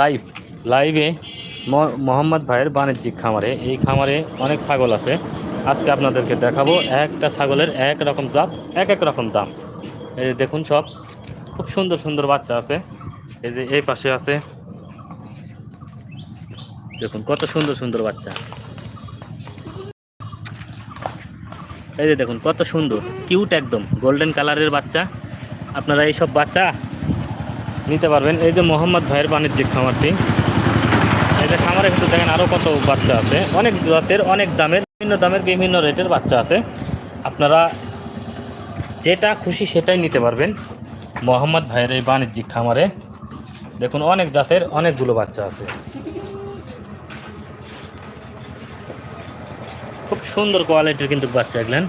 Live, লাইভে মোহাম্মদ ভাইয়ের বাণিজ্যিক খামারে। এই খামারে অনেক ছাগল আছে। আজকে আপনাদেরকে দেখাবো একটা ছাগলের এক রকম জাত, এক এক রকম দাম। এই যে দেখুন সব, খুব সুন্দর সুন্দর বাচ্চা আছে। এই যে এই পাশে আছে। দেখুন কত সুন্দর সুন্দর বাচ্চা। এই যে দেখুন কত সুন্দর, কিউট একদম, গোল্ডেন কালারের বাচ্চা। আপনারা এইসব বাচ্চা নিতে পারবেন। এই যে মোহাম্মদ ভাইয়ের বাণিজ্যিক খামারটি। এই যে খামারে কিন্তু দেখেন আরও কত বাচ্চা আছে। অনেক জাতের, অনেক দামের, বিভিন্ন দামের বিভিন্ন রেটের বাচ্চা আছে। আপনারা যেটা খুশি সেটাই নিতে পারবেন মোহাম্মদ ভাইয়ের এই বাণিজ্যিক খামারে। দেখুন, অনেক জাতের, অনেকগুলো বাচ্চা আছে। খুব সুন্দর কোয়ালিটির কিন্তু বাচ্চা এগুলেন।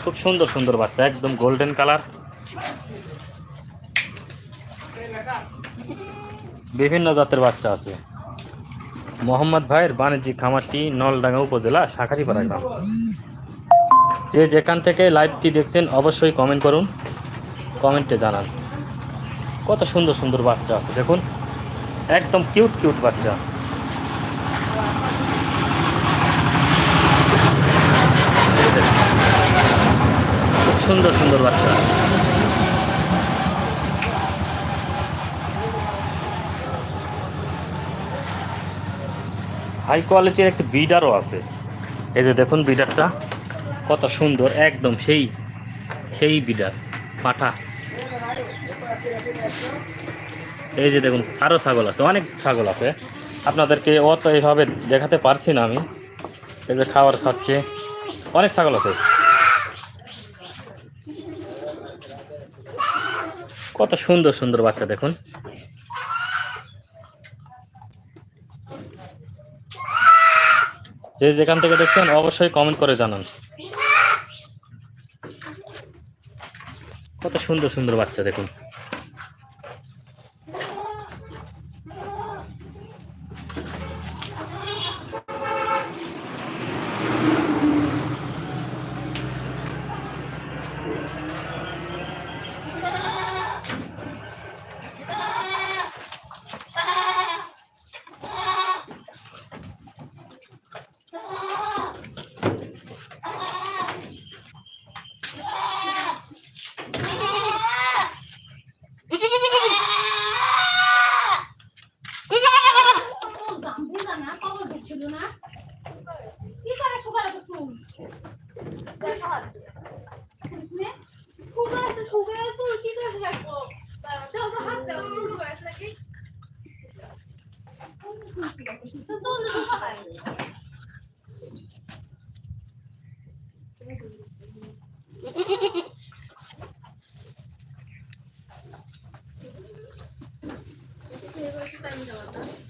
খুব সুন্দর সুন্দর বাচ্চা, একদম গোল্ডেন কালার বিভিন্ন জাতের বাচ্চা আছে। মোহাম্মদ ভাইয়ের বাণিজ্যিক খামারটি নলডাঙ্গা উপজেলা শাখারিপাড়া গ্রাম। যে যেখান থেকে লাইভটি দেখছেন অবশ্যই কমেন্ট করুন কমেন্টে জানান। কত সুন্দর সুন্দর বাচ্চা আছে, দেখুন। একদম কিউট কিউট বাচ্চা। খুব সুন্দর সুন্দর বাচ্চা। হাই কোয়ালিটির একটা বিডারও আছে। এই যে দেখুন বিডারটা, কত সুন্দর, একদম সেই সেই বিডার, পাঠা। এই যে দেখুন আরও ছাগল আছে, অনেক ছাগল আছে। আপনাদেরকে অত এইভাবে দেখাতে পারছি না আমি। এই যে খাবার খাচ্ছে, অনেক ছাগল আছে। কত সুন্দর সুন্দর বাচ্চা দেখুন। যে যেখান থেকে দেখছেন অবশ্যই কমেন্ট করে জানান। কত সুন্দর সুন্দর বাচ্চা দেখুন। Thank తర్వాత